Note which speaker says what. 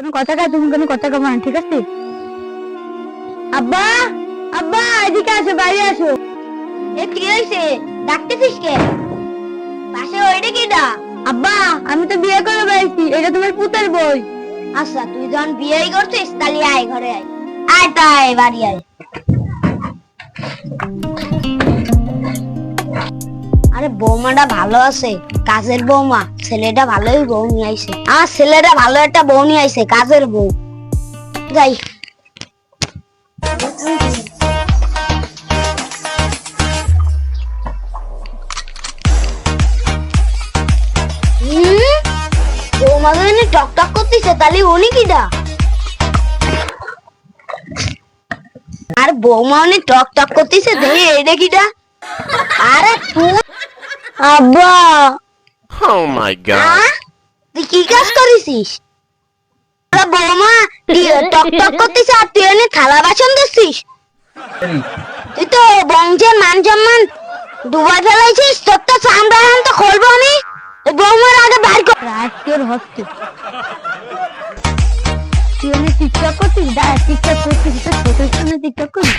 Speaker 1: কোনো কথা কা তুমি কোনো কথা কবা ঠিক আছে? আব্বা আব্বা, এদিকে আসো আসো।
Speaker 2: এ, কি ডাকতেছিস কে? পাশে
Speaker 1: আব্বা, আমি তো বিয়ে করে বেড়াইছি, এটা তোমার পুতের বই।
Speaker 2: আচ্ছা তুই যখন বিয়েই করছিস, তাহলে আয় ঘরে আয়। আয় তাই বাড়ি আয়। আরে, বৌমাটা ভালো আছে, কাজের বৌমা। ছেলেটা ভালোই বউ নিয়ে আইছে। আমার ছেলেটা ভালো একটা বউ নিয়ে আইছে, কাজের বউ। যাই। হুম? বৌমা যদি টক টক করতেছে, তাহলে উনি কিটা আর বৌমা উনি টক টক করতেছে দেখে এটা কিটা আরে
Speaker 1: আব্বা!
Speaker 3: Oh my god.
Speaker 2: তুই কি কাজ করেছিস? বৌমা টক টক করতেছে আর তুই এনে থালা বাসন দিচ্ছিস তুই তো বংশের মান সম্মান ডুবাই ফেলাইছিস তোর তো চামড়া তো খুলবো আমি বৌমার আগে বার কর।
Speaker 1: আজকের হচ্ছে। তুই অনেক টিকটক করছিস? দা টিকটক করছিস তো ছোট সামনে টিকটক করবি